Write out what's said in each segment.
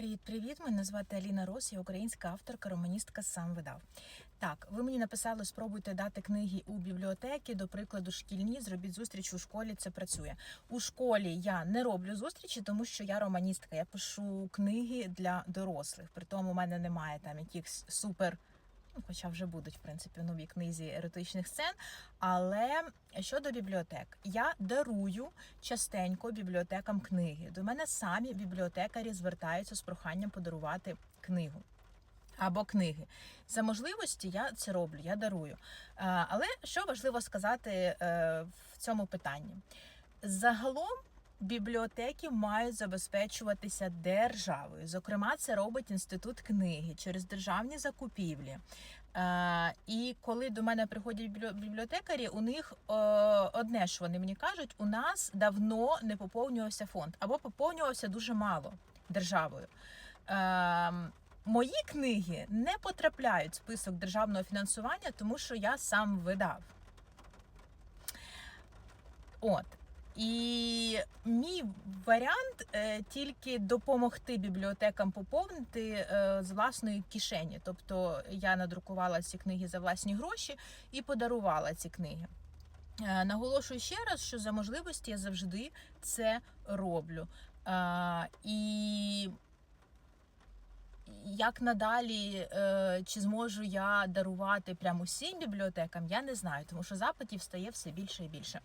Привіт-привіт! Мене звати Аліна Рос, я українська авторка, романістка сам видав. Так, ви мені написали, спробуйте дати книги у бібліотеки, до прикладу, шкільні, зробіть зустріч у школі. Це працює. У школі я не роблю зустрічі, тому що я романістка. Я пишу книги для дорослих. При тому у мене немає там якихось супер. Ну, Хоча вже будуть в принципі в новій книзі еротичних сцен. Але щодо бібліотек, я дарую частенько бібліотекам книги. До мене самі бібліотекарі звертаються з проханням подарувати книгу. Або книги. За можливості я це роблю, я дарую. Але що важливо сказати е, в цьому питанні? Загалом бібліотеки мають забезпечуватися державою. Зокрема, це робить інститут книги через державні закупівлі. Е, І коли до мене приходять бібліотекарі, у них е, одне, що вони мені кажуть, у нас давно не поповнювався фонд або поповнювався дуже мало державою. Е, Мої книги не потрапляють в список державного фінансування, тому що я сам видав. От. І мій варіант е, тільки допомогти бібліотекам поповнити е, з власної кишені. Тобто я надрукувала ці книги за власні гроші і подарувала ці книги. Е, Наголошую ще раз, що за можливості я завжди це роблю. І як надалі, е, чи зможу я дарувати прямо усім бібліотекам, я не знаю, тому що запитів стає все більше і більше.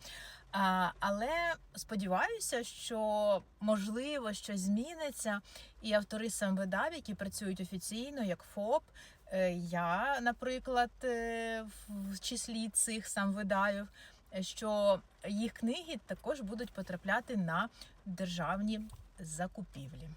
Але сподіваюся, що можливо щось зміниться, і автори сам видав, які працюють офіційно, як ФОП. е, Я, наприклад, е, в числі цих сам видавів, що їх книги також будуть потрапляти на державні закупівлі.